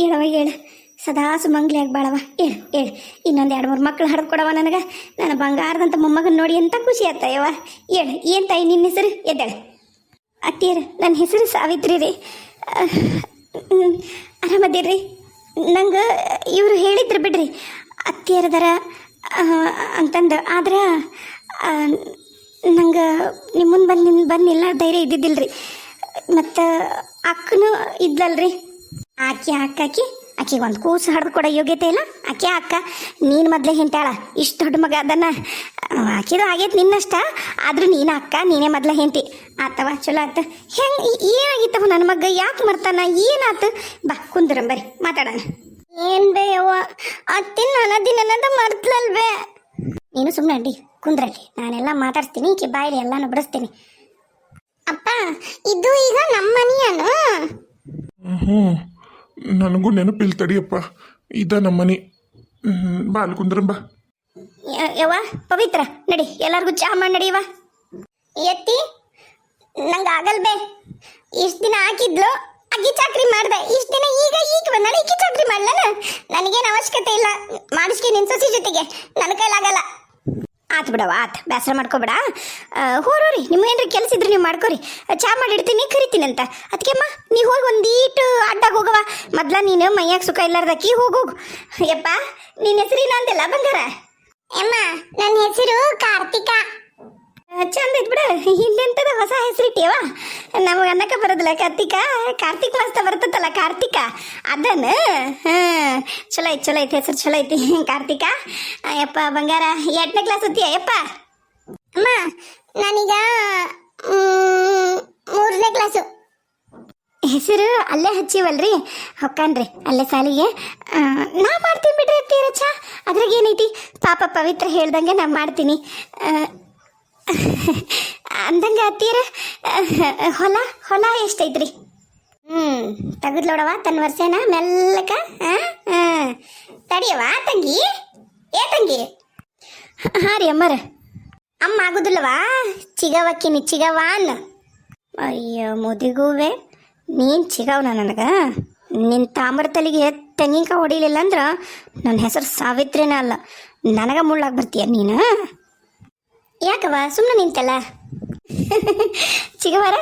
ಹೇಳವ ಹೇಳು ಸದಾ ಸುಮಂಗ್ಲಿ ಬಾಳವ ಹೇಳು ಹೇಳು ಇನ್ನೊಂದು ಎರಡು ಮೂರು ಮಕ್ಳು ಹಡ್ದು ಕೊಡವ ನನಗೆ. ನನ್ನ ಬಂಗಾರದಂತ ಮೊಮ್ಮಗನ ನೋಡಿ ಅಂತ ಖುಷಿ ಆಗ್ತಾಯವ ಹೇಳು ಏನು ತಾಯಿ ನಿನ್ನ ಹೆಸರು? ಎದ್ದಾಳೆ. ಅತ್ತಿಯರು, ನನ್ನ ಹೆಸರು ಸಾವಿತ್ರಿ ರೀ. ಆರಾಮದಿರ್ರಿ ನಂಗೆ ಇವರು ಹೇಳಿದ್ರು ಬಿಡ್ರಿ. ಅತ್ತಿಯರದರ ಅಂತಂದು. ಆದ್ರೆ ನಂಗೆ ನಿಮ್ಮ ಮುಂದೆ ಬಂದು ಬಂದಿಲ್ಲ ಧೈರ್ಯ ಇದ್ದಿದ್ದಿಲ್ರಿ. ಮತ್ತು ಅಕ್ಕನೂ ಇದ್ಲಲ್ರಿ. ಆಕಿ ಅಕ್ಕಾಕಿ ಆಕಿಗೆ ಒಂದು ಕೂಸು ಹಡ್ದು ಕೊಡೋ ಯೋಗ್ಯತೆ ಇಲ್ಲ. ಆಕೆ ಅಕ್ಕ, ನೀನು ಮೊದಲೇ ಹೆಂಟಾಳ ಇಷ್ಟು ದೊಡ್ಡ ಮಗ ಅದನ್ನ. ಆಕಿದು ಆಗೈತೆ ನಿನ್ನಷ್ಟ, ಆದ್ರೂ ನೀನು ಅಕ್ಕ, ನೀನೇ ಮೊದಲೇ ಹೆಂತಿ ಆತವ, ಚಲೋ ಆತ ಹೆಂಗೆ ಏನಾಗಿತ್ತವ ನನ್ನ ಮಗ, ಯಾಕೆ ಮರ್ತಾನ, ಏನಾತು? ಬಾ, ಕುಂದ್ರಂ ಬರಿ ಮಾತಾಡೋಣ. ಏನ್ ಬೇ ಯವ್ವ ಅತ್ತಿನ ಅನ್ನೋದಿನ ಅನ್ನೋದ ಮರ್ತಲಲ್ವೇ. ನೀನು ಸುಮ್ಮನೆ ಅಡ್ಡಿ ಕುಂದ್ರಲ್ಲಿ ನಾನೆಲ್ಲ ಮಾತಾಡ್ತೀನಿ ಈಕೆ ಬಾಯಿಲಿ ಎಲ್ಲಾನು ಬಿಡಿಸ್ತೀನಿ. ಅಪ್ಪ, ಇದು ಈಗ ನಮ್ಮ ಮನೆಯನು ನನಗೂ ನೆನಪಿಲ್ಲ ತಡಿಯಪ್ಪ ಇದ ನಮ್ಮನೆ. ಬಾ ಅಲ್ಲಿ ಕುಂದ್ರಂಬ ಯವ್ವ, ಪವಿತ್ರ, ನಡಿ, ಎಲ್ಲರಿಗೂ ಚಾ ಮಾಡಿ ನಡಿಯವ ಎತ್ತಿ, ನಂಗೆ ಆಗಲ್ ಬೇ. ಇಷ್ಟು ದಿನ ಹಾಕಿದ್ಲು, ಅಕ್ಕಿ ಚಾಕ್ರಿ ಮಾಡ್ದೆ. ಇಷ್ಟು ದಿನ ಈಗ ಈಗ ಬಂದಾಳ ಇಕ್ಕಿ ಚಾಕ್ರಿ ಮಾಡ್ಲನ? ನನಗೇನು ಅವಶ್ಯಕತೆ ಇಲ್ಲ. ಮಾಡಿಸ್ಕೆ ನಿನ್ ಸೊಸಿ ಜೊತೆಗೆ. ನನ್ನ ಕೈಲಾಗಲ್ಲ. ಆತ್ ಬಿಡವ ಆತ್. ಬೇಸರ ಮಾಡ್ಕೋಬೇಡ. ಹೋರೋರಿ ನಿಮ್ಗೇನ್ರಿ ಕೆಲಸ ಇದ್ರೆ ನೀವು ಮಾಡ್ಕೋರಿ. ಚಾ ಮಾಡಿಡ್ತೀನಿ ಕರಿತೀನಿ ಅಂತ ಅದಕ್ಕೆಮ್ಮ ನೀ ಹೋಗಿ ಒಂದೀಟು ಅಡ್ಡಾಗ ಹೋಗವ ಮೊದ್ಲ ನೀನು ಮೈಯಾಗ ಸುಖ ಇಲ್ಲಾರ್ದಕ್ಕಿ ಹೋಗೋಗು ಯಪ್ಪ ನಿನ್ನ ಹೆಸರಿನ ಅಂದಿಲ್ಲ ಬಂಗಾರ? ಅಮ್ಮ ನನ್ನ ಹೆಸರು ಕಾರ್ತಿಕಾ. ಚಂದ ಐತ್ ಬಿಡ. ಹಿಂದೆಂತದ ಹೊಸ ಹೆಸರಿಟ್ಟಿಯವ ನಮಗೆ ಅನ್ನಕ ಬರೋದಿಲ್ಲ. ಕಾರ್ತಿಕ, ಕಾರ್ತಿಕ್ ಮಾಸ್ತ ಬರ್ತದಲ್ಲ ಕಾರ್ತಿಕ. ಅದನ್ನ ಹಾಂ. ಚಲೋ ಐತಿ ಚಲೋ ಐತಿ, ಹೆಸರು ಚಲೋ ಐತಿ. ಕಾರ್ತಿಕ ಯಪ್ಪ, ಬಂಗಾರ, ಎಂಟನೇ ಕ್ಲಾಸ್ ಓದ್ತೀಯ, ಯಪ್ಪ? ಅಮ್ಮ, ನಾನೀಗ ಮೂರನೇ ಕ್ಲಾಸು ಹೆಸರು ಅಲ್ಲೇ ಹಚ್ಚಿವಲ್ರಿ? ಹೊಕ್ಕನ್ರಿ ಅಲ್ಲೇ ಸಾಲಿಗೆ. ನಾ ಮಾಡ್ತೀನಿ ಬಿಡ್ರಿ ಅತ್ತೀರಚ್ಚ ಅದ್ರಾಗ ಏನೈತಿ? ಪಾಪ ಪವಿತ್ರ ಹೇಳ್ದಂಗೆ ನಾ ಮಾಡ್ತೀನಿ. ಅಂದಂಗೆ ಅತ್ತೀರ ಹೊಲ ಹೊಲ ಎಷ್ಟೈತ್ರಿ? ಹ್ಞೂ ತೆಗೆದ್ಲೋಡವ ತನ್ನ ವರ್ಷನ ಮೆಲ್ಲಕ ಹಾಂ ತಡಿಯವ ತಂಗಿ? ಏ ತಂಗಿ? ಹಾಂ ರೀ ಅಮ್ಮರ. ಅಮ್ಮ ಆಗುದಿಲ್ಲವಾ ಚಿಗವಕ್ಕಿನಿ ಚಿಗವಾನ್ ಅಯ್ಯೋ, ಮುದಿಗೂವೆ, ನೀನು ಚಿಗವನ ನನಗೆ. ನಿನ್ನ ತಾಮ್ರ ತಲೆಗೆ ತೆಂಗಿನಕಾಯಿ ಹೊಡಿಲಿಲ್ಲ ಅಂದ್ರೆ ನನ್ನ ಹೆಸರು ಸಾವಿತ್ರಿನ ಅಲ್ಲ. ನನಗೆ ಮುಳ್ಳಾಗಿ ಬರ್ತೀಯ ನೀನು? ಯಾಕವ ಸುಮ್ಮನೆ ನಿಂತಲ್ಲ? ಚಿಗವರ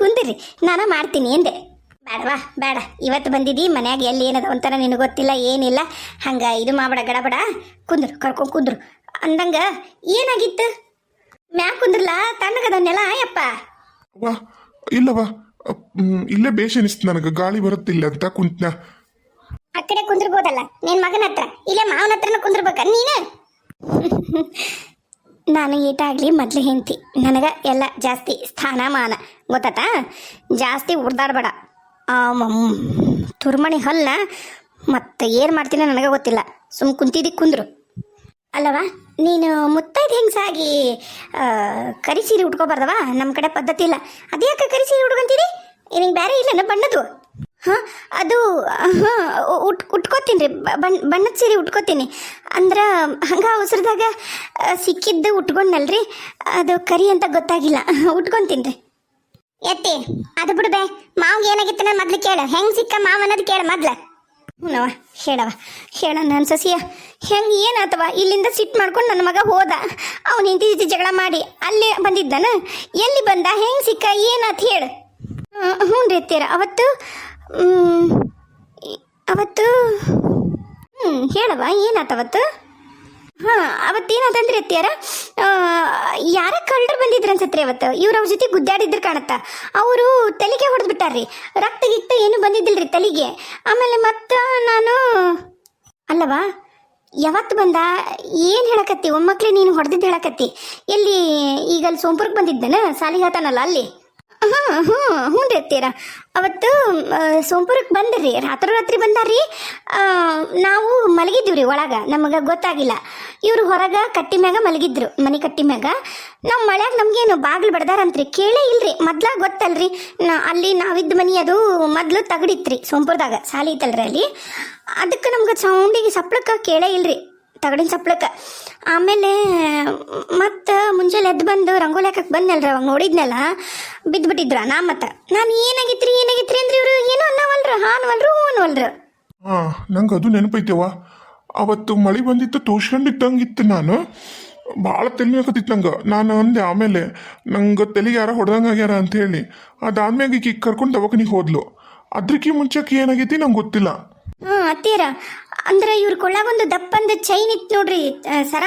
ಕುಂದಿರಿ. ನಾನು ಮಾಡ್ತೀನಿ ಎಂದೆ. ಬೇಡವಾ ಬೇಡ. ಇವತ್ತು ಬಂದಿದ್ದಿ ಮನ್ಯಾಗ ಎಲ್ಲಿ ಏನದ ಒಂಥರ ನಿನಗೆ ಗೊತ್ತಿಲ್ಲ ಏನಿಲ್ಲ. ಹಂಗೆ ಇದು ಮಾಡಬೇಡ ಗಡಬಡ. ಕುಂದ್ರು ಕರ್ಕೊಂಡು ಕುಂದ್ರು. ಅಂದಂಗ ಏನಾಗಿತ್ತು? ಮ್ಯಾಕ್ ಕುಂದ್ರಲ್ಲ ತಣ್ಣಗದನ್ನೆಲ್ಲ ಆಯಪ್ಪ ವಾ ಇಲ್ಲವ ಇಲ್ಲೇ ಬೇಷ್ ಅನಿಸ್ತು ನನಗೆ. ಗಾಳಿ ಬರುತ್ತಿಲ್ಲ ಅಂತ ಕುಂತ್ನ. ಆ ಕಡೆ ಕುಂದ್ರಬೋದಲ್ಲ? ನಿನ್ ಮಗನ ಹತ್ರ. ಇಲ್ಲೇ ಮಾವನ ಹತ್ರನ ಕುಂದ್ರಬೇಕ? ನೀನು? ನಾನು ಈಟಾಗ್ಲಿ ಮೊದ್ಲು ಹೆಂಡ್ತಿ. ನನಗೆ ಎಲ್ಲ ಜಾಸ್ತಿ ಸ್ಥಾನಮಾನ. ಗೊತ್ತಾತ ಜಾಸ್ತಿ ಉರ್ದಾಡ್ಬೇಡ. ತುರ್ಮಣಿ ಹಲ್ಲ ಮತ್ತೆ ಏನು ಮಾಡ್ತೀನಿ ನನಗೆ ಗೊತ್ತಿಲ್ಲ. ಸುಮ್ ಕುಂತಿದ್ದಿ ಕುಂದ್ರು. ಅಲ್ಲವಾ, ನೀನು ಮುತ್ತೈದು ಹೆಂಗ್ಸಾಗಿ ಕರಿ ಸೀರೆ ಉಟ್ಕೋಬಾರ್ದವ? ನಮ್ಮ ಕಡೆ ಪದ್ಧತಿ ಇಲ್ಲ. ಅದ್ಯಾಕೆ ಕರಿ ಸೀರೆ ಉಟ್ಕೊಂತೀರಿ ನಿಂಗೆ ಬೇರೆ ಇಲ್ಲ ಬಣ್ಣದು ಹಾಂ, ಅದು, ಹಾಂ, ಉಟ್, ಉಟ್ಕೋತೀನಿ ರೀ. ಬಣ್ಣ ಬಣ್ಣದ ಸೀರೆ ಉಟ್ಕೋತೀನಿ. ಅಂದ್ರೆ, ಹಂಗೆ ಅವಸರದಾಗ ಸಿಕ್ಕಿದ್ದು ಸಿಕ್ಕಿದ್ದು ರೀ. ಅದು ಕರಿ ಅಂತ ಗೊತ್ತಾಗಿಲ್ಲ. ಉಟ್ಕೊಂತೀನಿ ರೀ. ಎತ್ತಿ, ಅದು ಬಿಡ್ಬೆ. ಮಾವ್ಗೆ ಏನಾಗಿತ್ತು ಮೊದ್ಲು ಕೇಳು. ಹೆಂಗೆ ಸಿಕ್ಕ ಮಾವ ಅನ್ನೋದು ಕೇಳು ಮೊದ್ಲು. ಹ್ಞೂನವ ಹೇಳವ ಹೇಳ ನನ್ನ ಸಸಿಯ. ಹೆಂಗೆ ಏನಾತವ? ಇಲ್ಲಿಂದ ಸಿಟ್ಟು ಮಾಡ್ಕೊಂಡು ನನ್ನ ಮಗ ಹೋದ. ಅವನು ಇಂತಿ ಜಗಳ ಮಾಡಿ ಅಲ್ಲಿ ಬಂದಿದ್ದಾನ. ಎಲ್ಲಿ ಬಂದ? ಹೆಂಗೆ ಸಿಕ್ಕ? ಏನಾತ ಹೇಳು. ಹ್ಞೂ ರೀ ಅವತ್ತು ಅವತ್ತು? ಹ್ಞೂ ಹೇಳವ ಏನಾತ ಅವತ್ತು? ಹಾಂ ಅವತ್ತೇನಾತಂದ್ರೆ ಅತ್ಯಾರ ಯಾರ ಕಳ್ಳರು ಬಂದಿದ್ರು ಅನ್ಸತ್ರಿ ಅವತ್ತು? ಇವ್ರ ಅವ್ರ ಜೊತೆ ಗುದ್ದಾಡಿದ್ರು ಕಾಣತ್ತ? ಅವರು ತಲೆಗೆ ಹೊಡೆದು ಬಿಟ್ಟಾರ್ರಿ. ರಕ್ತ ಗಿಕ್ತ ಏನು ಬಂದಿದ್ದಿಲ್ರಿ ತಲೆಗೆ? ಆಮೇಲೆ ಮತ್ತೆ ನಾನು ಅಲ್ಲವಾ ಯಾವತ್ತು ಬಂದ? ಏನು ಹೇಳಕತ್ತಿ? ಒಮ್ಮಕ್ಳೆ ನೀನು ಹೊಡೆದಿದ್ದು ಹೇಳಕತ್ತಿ? ಎಲ್ಲಿ ಈಗ ಅಲ್ಲಿ ಸೋಂಪುರಕ್ಕೆ ಬಂದಿದ್ದನ? ಸಾಲಿಗಾತನಲ್ಲ ಅಲ್ಲಿ? ಹಾಂ ಹ್ಞೂ ಹ್ಞೂ ರೀ ಅತ್ತೀರ ಅವತ್ತು ಸೋಂಪುರಕ್ಕೆ ಬಂದ್ರಿ. ರಾತ್ರಿ ರಾತ್ರಿ ಬಂದಾರ್ರಿ. ನಾವು ಮಲಗಿದ್ದೀವಿ ರೀ ಒಳಗೆ. ನಮಗೆ ಗೊತ್ತಾಗಿಲ್ಲ. ಇವರು ಹೊರಗೆ ಕಟ್ಟಿ ಮ್ಯಾಗ ಮಲಗಿದ್ರು. ಮನೆ ಕಟ್ಟಿ ಮ್ಯಾಗ. ನಾವು ಮಳೆಯಾಗ ನಮಗೇನು ಬಾಗಿಲು ಬಡ್ದಾರಂತ್ರಿ. ಕೇಳೇ ಇಲ್ರಿ. ಮೊದ್ಲ ಗೊತ್ತಲ್ರಿ. ನಾ, ಅಲ್ಲಿ ನಾವಿದ್ದ ಮನೆ ಅದು ಮೊದಲು ತಗಡಿತ್ರಿ. ಸೋಂಪುರದಾಗ. ಸಾಲಿ ಇತ್ತಲ್ರಿ ಅಲ್ಲಿ. ಅದಕ್ಕೆ ನಮ್ಗೆ ಸೌಂಡಿಗೆ ಸಪ್ಳಕ್ಕೆ ಕೇಳೇ ಇಲ್ರಿ. ತಗಡಿನ ಸಪ್ಳಕ್ಕೆ ಆಮೇಲೆ ಮತ್ತೆ ಮುಂಜಾನೆ ಎದ್ದು ಬಂದು ರಂಗೋಲಿ ಹಾಕಕ್ಕೆ ಬಂದಲ್ರಿ ಅವಾಗ ನೋಡಿದ್ನಲ್ಲ ಬಿದ್ದುಬಿಟ್ಟಿದ್ರ ನಾ ಮತ್ತೆ. ನಾನು ಏನಾಗಿತ್ರಿ ಏನಾಗಿತ್ರಿ ಅಂದ್ರೆ ಇವರು? ಏನೋ ಅನ್ನವಲ್ರು, ಹಾನ್ವಲ್ರು, ಹೂನ್ವಲ್ರು. ಹಾಂ ನಂಗೆ ಅದು ನೆನಪೈತೆವ ಅವತ್ತು ಮಳೆ ಬಂದಿತ್ತು, ತೋರ್ಸ್ಕೊಂಡಿದ್ದಂಗಿತ್ತು ನಾನು. ಭಾಳ ತಲೆ ಹಾಕತ್ತಿತ್ತು ನಂಗೆ. ನಾನು ಅಂದೆ ಆಮೇಲೆ, ನಂಗೆ ತಲೆಗೆ ಯಾರ ಹೊಡೆದಂಗೆ ಆಗ್ಯಾರ ಅಂತ ಹೇಳಿ. ಅದಾದ್ಮ್ಯಾಗ ಈಕಿ ಕರ್ಕೊಂಡು ದವಾಖಾನಿಗೆ ಹೋದ್ಲು. ಅದ್ರಕಿ ಮುಂಚೆಕ್ಕೆ ಏನಾಗೈತಿ ನಂಗೆ ಗೊತ್ತಿಲ್ಲ. ಹಾಂ ಅತ್ತೀರ ಅಂದ್ರೆ ಇವ್ರ ಕೊಳ್ಳಾಗೊಂದು ದಪ್ಪಂದು ಚೈನ್ ಇತ್ತು ನೋಡ್ರಿ ಸರ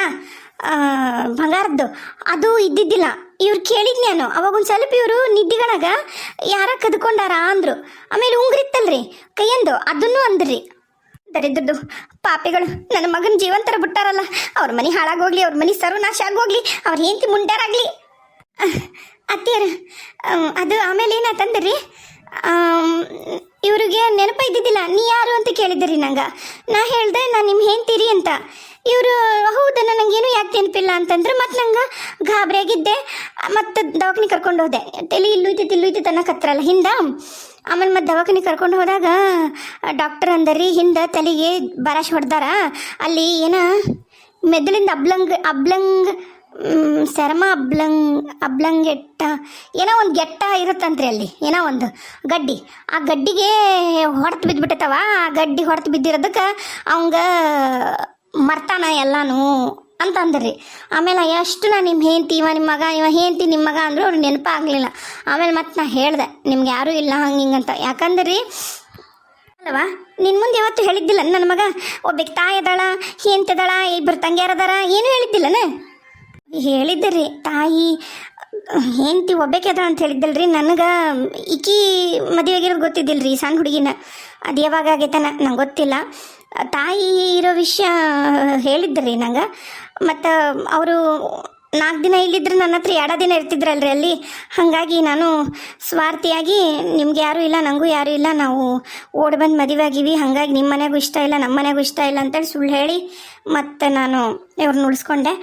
ಬಂಗಾರದ್ದು. ಅದು ಇದ್ದಿದ್ದಿಲ್ಲ. ಇವ್ರು ಕೇಳಿದ್ ನಾನು. ಅವಾಗ ಒಂದು ಸ್ವಲ್ಪ ಇವರು ನಿದ್ದಿಗಳಾಗ ಯಾರ ಕದ್ಕೊಂಡಾರ ಅಂದ್ರು. ಆಮೇಲೆ ಉಂಗ್ರಿತ್ತಲ್ರಿ ಕೈಯಂದು. ಅದನ್ನು ಅಂದ್ರಿ. ದರಿದ್ರದ್ದು ಪಾಪಿಗಳು ನನ್ನ ಮಗನ ಜೀವಂತರ ಬಿಟ್ಟಾರಲ್ಲ. ಅವ್ರ ಮನೆ ಹಾಳಾಗೋಗ್ಲಿ, ಅವ್ರ ಮನೆ ಸರ್ವನಾಶ ಆಗೋಗ್ಲಿ, ಅವ್ರ ಹೆಂಡತಿ ಮುಂಡಾರಾಗ್ಲಿ. ಅತ್ತಿಯರ ಅದು ಆಮೇಲೆ ಏನಾತಂದ್ರಿ ಇವ್ರಿಗೆ ನೆನಪ ಇದ್ದಿದ್ದಿಲ್ಲ. ನೀ ಯಾರು ಅಂತ ಕೇಳಿದ್ರಿ ನಂಗೆ. ನಾ ಹೇಳ್ದೆ, ನಾನು ನಿಮ್ಮ ಹೆಂಡ್ತೀರಿ ಅಂತ. ಇವರು ಹೌದಾ ನನಗೇನು ಯಾಕೆ ನೆನಪಿಲ್ಲ ಅಂತಂದ್ರೆ ಮತ್ತೆ ನಂಗೆ ಗಾಬರಿಯಾಗಿದ್ದೆ. ಮತ್ತೆ ದವಾಖಾನೆ ಕರ್ಕೊಂಡು ಹೋದೆ. ತಲೆ ಇಲ್ಲುಯ್ತೈತಿ ಇಲ್ಲುಯ್ತೈತಿ ಅನ್ನಕತ್ರಲ್ಲ ಹಿಂದೆ ಆಮೇಲೆ ಮತ್ತೆ ದವಾಖಾನೆ ಕರ್ಕೊಂಡು ಹೋದಾಗ ಡಾಕ್ಟರ್ ಅಂದರಿ, ಹಿಂದೆ ತಲೆಗೆ ಬರಾಶ್ ಹೊಡೆದಾರ. ಅಲ್ಲಿ ಏನ ಮೆದುಳಿಂದ ಅಬ್ಲಂಗ್ ಅಬ್ಲಂಗ್ ಚರ್ಮ ಅಬ್ಲಂಗ್ ಅಬ್ಲಂಗೆಟ್ಟ, ಏನೋ ಒಂದು ಗೆಟ್ಟ ಇರುತ್ತಂತ್ರಿ ಅಲ್ಲಿ, ಏನೋ ಒಂದು ಗಡ್ಡಿ. ಆ ಗಡ್ಡಿಗೆ ಹೊಡೆತು ಬಿದ್ದುಬಿಟ್ಟೈತವ ಆ ಗಡ್ಡಿ ಹೊಡೆತು ಬಿದ್ದಿರೋದಕ್ಕೆ ಅವಂಗ ಮರ್ತಾನ ಎಲ್ಲಾನು ಅಂತ ಆಮೇಲೆ ಎಷ್ಟು ನಾ ನಿಮ್ಮ ಹೆಂಡತಿ, ಇವ ನಿಮ್ಮ ಮಗ, ಇವ ಹೆಂಡತಿ ನಿಮ್ಮ ಮಗ ಅಂದ್ರೆ ಅವ್ರು ನೆನಪಾಗಲಿಲ್ಲ. ಆಮೇಲೆ ಮತ್ತೆ ನಾ ಹೇಳ್ದೆ, ನಿಮ್ಗೆ ಯಾರೂ ಇಲ್ಲ ಹಂಗೆ ಅಂತ. ಯಾಕಂದ್ರಿ, ಅಲ್ವಾ ನಿನ್ನ ಮುಂದೆ ಯಾವತ್ತು ಹೇಳಿದ್ದಿಲ್ಲ, ನನ್ನ ಮಗ ಒಬ್ಬಕ್ಕೆ ತಾಯಿ ಅದಾಳ ಹೆಂತದಾಳ ಇಬ್ಬರು ತಂಗಿಯರದಾರ, ಏನು ಹೇಳಿದ್ದಿಲ್ಲನ? ಹೇಳಿದ್ದೆ ತಾಯಿ, ಹೆಂಡತಿ ಅದಾಳ ಅಂತ ಹೇಳಿದ್ದಲ್ರಿ, ನನಗೆ ಇಕಿ ಗೊತ್ತಿದ್ದಿಲ್ಲ ರೀ ಸಣ್ಣ ಹುಡುಗಿನ. ಅದು ಯಾವಾಗ ಆಗೈತನ, ನಂಗೆ ಗೊತ್ತಿಲ್ಲ. ತಾಯಿ ಇರೋ ವಿಷಯ ಹೇಳಿದ್ರಿ ನಂಗೆ. ಮತ್ತು ಅವರು ನಾಲ್ಕು ದಿನ ಇಲ್ಲಿದ್ರೆ ನನ್ನ ಹತ್ರ ಎರಡ ದಿನ ಇರ್ತಿದ್ರಲ್ರಿ ಅಲ್ಲಿ. ಹಾಗಾಗಿ ನಾನು ಸ್ವಾರ್ಥಿಯಾಗಿ ನಿಮ್ಗೆ ಯಾರೂ ಇಲ್ಲ ನನಗೂ ಯಾರೂ ಇಲ್ಲ. ನಾವು ಓಡಿ ಬಂದು ಮದುವೆ ಆಗಿವಿ ಹಾಗಾಗಿ ನಿಮ್ಮ ಮನೆಗೂ ಇಷ್ಟ ಇಲ್ಲ ನಮ್ಮ ಮನೆಗೂ ಇಷ್ಟ ಇಲ್ಲ ಅಂತೇಳಿ ಸುಳ್ಳು ಹೇಳಿ ಮತ್ತು ನಾನು ಇವ್ರನ್ನ ಉಳಿಸ್ಕೊಂಡೆ.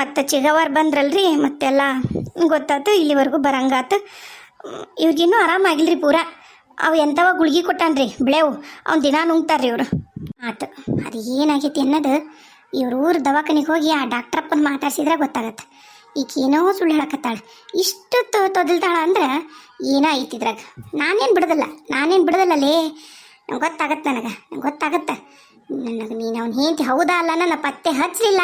ಮತ್ತು ಚಿಗವಾರ್ ಬಂದ್ರಲ್ರಿ, ಮತ್ತೆಲ್ಲ ಗೊತ್ತಾಯ್ತು ಇಲ್ಲಿವರೆಗೂ ಬರಂಗಾತು. ಇವ್ರಿಗಿನ್ನೂ ಆರಾಮಾಗಿಲ್ರಿ ಪೂರ. ಅವು ಎಂಥವ ಗುಳ್ಗಿ ಕೊಟ್ಟಾನ್ರಿ, ಬಿಳೆವು. ಅವ್ನು ದಿನ ನುಂಗ್ತಾರ್ರಿ ಇವರು. ಆತು, ಅದು ಏನಾಗೈತಿ ಅನ್ನೋದು ಇವ್ರ ಊರು ದವಾಖಾನಿಗೆ ಹೋಗಿ ಆ ಡಾಕ್ಟ್ರಪ್ಪನ ಮಾತಾಡ್ಸಿದ್ರೆ ಗೊತ್ತಾಗತ್ತೆ. ಈಕೇನೋ ಸುಳ್ಳು ಹೇಳಕತ್ತಾಳ. ಇಷ್ಟು ತೊದಲ್ತಾಳ ಅಂದ್ರೆ ಏನೋ ಐತಿ ಇದ್ರಾಗ. ನಾನೇನು ಬಿಡೋದಿಲ್ಲ. ನಾನೇನು ಬಿಡೋದಿಲ್ಲಲೇ ನಂಗೆ ಗೊತ್ತಾಗತ್ತೆ ನನಗೆ. ನಂಗೆ ಗೊತ್ತಾಗತ್ತೆ. ನನಗೆ ನೀನು ಅವ್ನು ಹೆಂಡತಿ ಹೌದಾ ಅಲ್ಲ ನನ್ನ ಪತ್ತೆ ಹಚ್ಚಲಿಲ್ಲ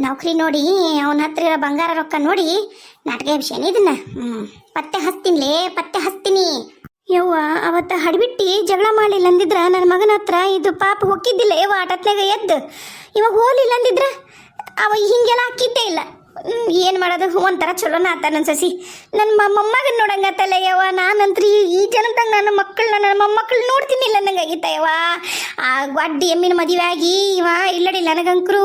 ನೌಕರಿ ನೋಡಿ, ಅವನ ಹತ್ರ ಇರೋ ಬಂಗಾರ ರೊಕ್ಕ ನೋಡಿ ನಾಟಕ ವಿಷಯನೇ ಇದನ್ನ. ಹ್ಞೂ ಪತ್ತೆ ಹಚ್ತೀನಿಲೇ ಪತ್ತೆ ಹಚ್ತೀನಿ. ಯವ್ವ, ಅವತ್ತ ಹಡಿಬಿಟ್ಟಿ ಜಗಳ ಮಾಡಲಿಲ್ಲ ಅಂದಿದ್ರ ನನ್ನ ಮಗನ ಹತ್ರ ಇದು ಪಾಪ ಹೊಕ್ಕಿದ್ದಿಲ್ಲ. ಯವ್ವ ಆಟತ್ನಾಗ ಎದ್ದು. ಇವಾಗ ಹೋಲಿಲ್ಲ ಅಂದಿದ್ರ ಅವ ಹಿಂಗೆಲ್ಲ ಹಾಕಿದ್ದೇ ಇಲ್ಲ. ಏನು ಮಾಡೋದು? ಒಂಥರ ಚಲೋನ ಆತ ನನ್ನ ಸಸಿ. ನನ್ನ ಮೊಮ್ಮಗನ ನೋಡಂಗತ್ತಲ್ಲ ಯವ್ವ. ನಾನಂತ್ರಿ ಈ ಜನದಾಗ ನನ್ನ ಮಕ್ಕಳನ್ನ ನನ್ನ ಮೊಮ್ಮಕ್ಕಳು ನೋಡ್ತೀನಿಲ್ಲ ನಂಗಾಗಿತ್ತ ಯವ್ವ. ಆ ಅಡ್ಡಿ ಎಮ್ಮಿನ ಮದುವೆ ಆಗಿ ಇವ ಇಲ್ಲಡಿ ನನಗಂಕರು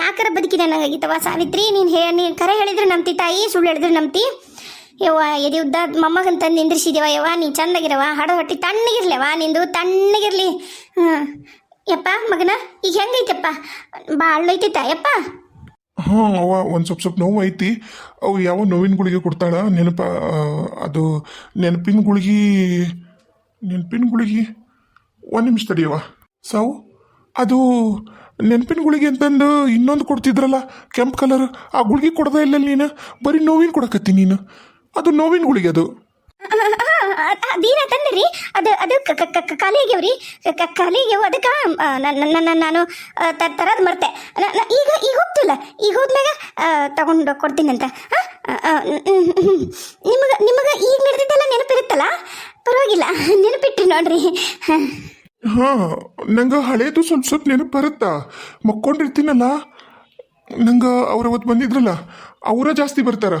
ಯಾಕರ ಬದುಕಿದೆ ನಂಗಾಗಿತ್ತವ ಸಾವಿತ್ರಿ, ನೀನು ಹೇ ನೀನು ಕರೆ ಹೇಳಿದ್ರೆ ನಂಬ್ತಿ ತಾಯಿ, ಸುಳ್ಳು ಹೇಳಿದ್ರೆ ನಂಬ್ತಿ. ಯವ್ವ, ಎದೆ ಉದ್ದ ತಂದು ನಿಂದ್ರಿಸಿದ್ಯವ ಯವ್ವ, ನೀ ಚಂದಾಗಿರವ ಹಡ ಹೊಟ್ಟಿ ತಣ್ಣಗಿರ್ಲವ ನಿಂದು ತಣ್ಣಗಿರ್ಲಿ. ಹಾಂ, ಯಪ್ಪ ಮಗನ, ಈಗ ಹೆಂಗೈತಪ್ಪ? ಭಾಳ ಐತೈತ ಯಪ್ಪ? ಹಾಂ ಅವ ಒಂದು ಸ್ವಲ್ಪ ಸ್ವಲ್ಪ ನೋವು ಐತಿ. ಅವು ಯಾವ ನೋವಿನ ಗುಳಿಗೆ ಕೊಡ್ತಾಳ? ನೆನಪ ಅದು ನೆನಪಿನ ಗುಳಿಗೆ ನೆನಪಿನ ಗುಳಿಗೆ. ಒಂದು ನಿಮಿಷ ತಡಿಯವ ಸಾವು, ಅದು ನೆನಪಿನ ಗುಳಿಗೆ ಅಂತಂದು ಇನ್ನೊಂದು ಕೊಡ್ತಿದ್ರಲ್ಲ, ಕೆಂಪು ಕಲರ್, ಆ ಗುಳಿಗೆ ಕೊಡದೇ ಇಲ್ಲ ನೀನು? ಬರೀ ನೋವಿನ ಕೊಡಕತ್ತಿ ನೀನು. ಅದು ನೋವಿನ ಗುಳಿಗೆ ಅದು ಅದೇನ ತಂದ್ರಿ ಅದು ಅದು ಖಾಲಿ ಆಗ್ಯಾವ್ರಿ ಖಾಲಿ ಆಗ್ಯಾವ ಅದಕ್ಕೆ ನಾನು ತರದ್ ಮರ್ತೆ. ಈಗ ಈಗ ಹೋಗ್ತಿಲ್ಲ. ಈಗ ಹೋದ್ಮ್ಯಾಗ ತಗೊಂಡು ಕೊಡ್ತೀನಂತ. ನಿಮಗೆ ನಿಮಗೆ ಈಗ ನಡೆದಿದ್ದೆಲ್ಲ ನೆನಪಿರುತ್ತಲ್ಲ? ಪರವಾಗಿಲ್ಲ. ನೆನಪಿಟ್ಟಿ ನೋಡ್ರಿ. ಹಾಂ ನಂಗೆ ಹಳೇದು ಸ್ವಲ್ಪ ಸ್ವಲ್ಪ ನೆನಪು ಬರುತ್ತಾ? ಮಕ್ಕೊಂಡಿರ್ತೀನಲ್ಲ? ನಂಗೆ ಅವ್ರು ಅವತ್ತು ಬಂದಿದ್ರಲ್ಲ, ಅವರ ಜಾಸ್ತಿ ಬರ್ತಾರ.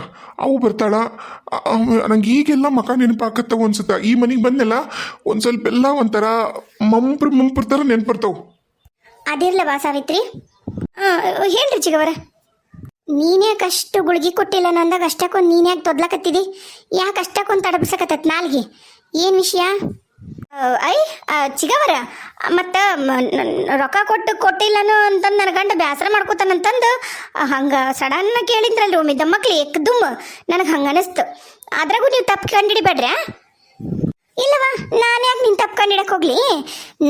ಅವು ಬರ್ತಾಳ ನಂಗೆ ಈಗೆಲ್ಲ ಮಕ ನೆನಪಾಕತ್ತವ ಅನ್ಸುತ್ತ. ಈ ಮನೆಗೆ ಬಂದೆಲ್ಲ ಒಂದು ಸ್ವಲ್ಪ ಎಲ್ಲ ಒಂಥರ ಮಂಪ್ರ ಮಂಪ್ರ ಥರ ನೆನಪರ್ತಾವ. ಅದಿರ್ಲವಾ ಸಾವಿತ್ರಿ. ಹೇಳ್ರಿ ಚಿಗವರ. ನೀನೇ ಕಷ್ಟ ಗುಳ್ಗಿ ಕೊಟ್ಟಿಲ್ಲ ನಂದಾಗ ಅಷ್ಟಕ್ಕೊಂದು ನೀನ್ಯಾಕೆ ತೊದ್ಲಕತ್ತಿದಿ? ಯಾಕೆ ಅಷ್ಟಕ್ಕೊಂದು ತಡಬಿಸಕತ್ತತ್ ನಾಲ್ಗೆ? ಏನು ವಿಷಯ? ಐ ಚಿಗವರ, ಮತ್ತು ರೊಕ್ಕ ಕೊಟ್ಟು ಕೊಟ್ಟಿಲ್ಲನು ಅಂತಂದು ನನ್ನ ಗಂಡ ಬೇಸರ ಮಾಡ್ಕೋತಾನಂತಂದು ಹಂಗೆ ಸಡನ್ ಕೇಳಿದ್ರಲ್ರಿ ಒಮ್ಮಿದ್ದ ಮಕ್ಳು ಏಕದುಮ್ ನನಗೆ ಹಂಗೆ ಅನಿಸ್ತು. ಅದ್ರಾಗೂ ನೀವು ತಪ್ಪು ಕಂಡಿಡಿಬೇಡ್ರಿ ಇಲ್ಲವಾ ನಾನು ಯಾಕೆ ನಿನ್ ತಪ್ಪು ಕಂಡಿಡಕ್ ಹೋಗ್ಲಿ?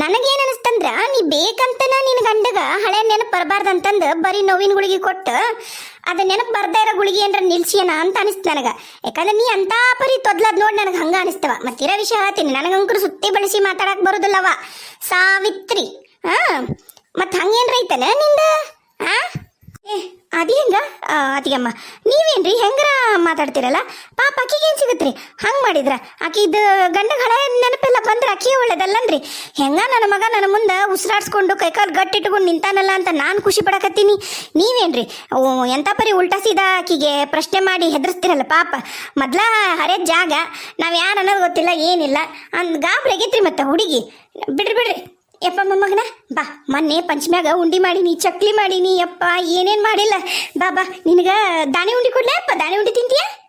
ನನಗೇನ್ ಅನಿಸ್ತಂದ್ರ, ನೀ ಬೇಕಂತನ ನಿನ್ನ ಗಂಡಗ ಹಳೆ ನೆನಪು ಬರಬಾರ್ದಂತಂದು ಬರೀ ನೋವಿನ ಗುಳಿಗೆ ಕೊಟ್ಟು ಅದ ನೆನಪು ಬರ್ದೇ ಇರೋ ಗುಳಿಗೆ ಏನ್ರ ನಿಲ್ಸಿಯನ ಅಂತ ಅನಿಸ್ತು ನನಗೆ. ಯಾಕಂದ್ರೆ ನೀ ಅಂತ ಪರಿ ತೊದ್ಲದ್ ನೋಡಿ ನನಗೆ ಹಂಗ ಅನಿಸ್ತವ. ಮತ್ತಿರೋ ವಿಷಯ ಹೇಳ್ತೀನಿ ನನಗಂಕರು ಸುತ್ತಿ ಬಳಸಿ ಮಾತಾಡಕ್ ಬರುದಿಲ್ಲವ ಸಾವಿತ್ರಿ, ಹಾ ಮತ್ ಹಂಗೇನ್ರ ಐತನ ನಿಂದ? ಹಾ? ಏ ಅದಿ ಹೆಂಗ ಆ, ಅದಿಯಮ್ಮ ನೀವೇನ್ರಿ? ಹೆಂಗ್ರ ಮಾತಾಡ್ತಿರಲ್ಲ? ಪಾಪ ಆಕಿಗೆ ಏನ್ ಸಿಗತ್ರಿ? ಹಂಗ್ ಮಾಡಿದ್ರ? ಆಕಿದ ಗಂಡ ಹಳೆ ನೆನಪೆಲ್ಲ ಬಂದ್ರ ಅಕ್ಕಿ ಒಳ್ಳೇದಲ್ಲನ್ರಿ? ಹೆಂಗ ನನ್ನ ಮಗ ನನ್ನ ಮುಂದೆ ಉಸಿರಾಡ್ಸ್ಕೊಂಡು ಕೈಕಾಲು ಗಟ್ಟಿಟ್ಕೊಂಡು ನಿಂತಾನಲ್ಲ ಅಂತ ನಾನು ಖುಷಿ ಪಡಕತ್ತೀನಿ. ನೀವೇನ್ರಿ? ಎಂತ ಪರಿ ಉಲ್ಟಾ ಸೀದಾ ಆಕಿಗೆ ಪ್ರಶ್ನೆ ಮಾಡಿ ಹೆದರ್ಸ್ತಿರಲ್ಲ ಪಾಪ? ಮೊದ್ಲ ಹರೇ ಜಾಗ. ನಾವ್ ಯಾರು ಅನ್ನೋದು ಗೊತ್ತಿಲ್ಲ ಏನಿಲ್ಲ. ಅಂದ್ ಗಾಬ್ರಿ ಆಗೈತ್ರಿ ಮತ್ತೆ ಹುಡುಗಿ. ಬಿಡ್ರಿ ಬಿಡ್ರಿ. ಯಪ್ಪ ಮೊಮ್ಮಗನ, ಬಾ, ಮೊನ್ನೆ ಪಂಚಮ್ಯಾಗ ಉಂಡಿ ಮಾಡೀನಿ, ಚಕ್ಲಿ ಮಾಡೀನಿ, ಯಪ್ಪ, ಏನೇನ್ ಮಾಡಿಲ್ಲ. ಬಾ ಬಾ, ನಿನಗ ದಾಣೆ ಉಂಡಿ ಕೊಡ್ಲೇ ಅಪ್ಪ ದಾಣೆ ಉಂಡಿ ತಿಂತೀಯಾ?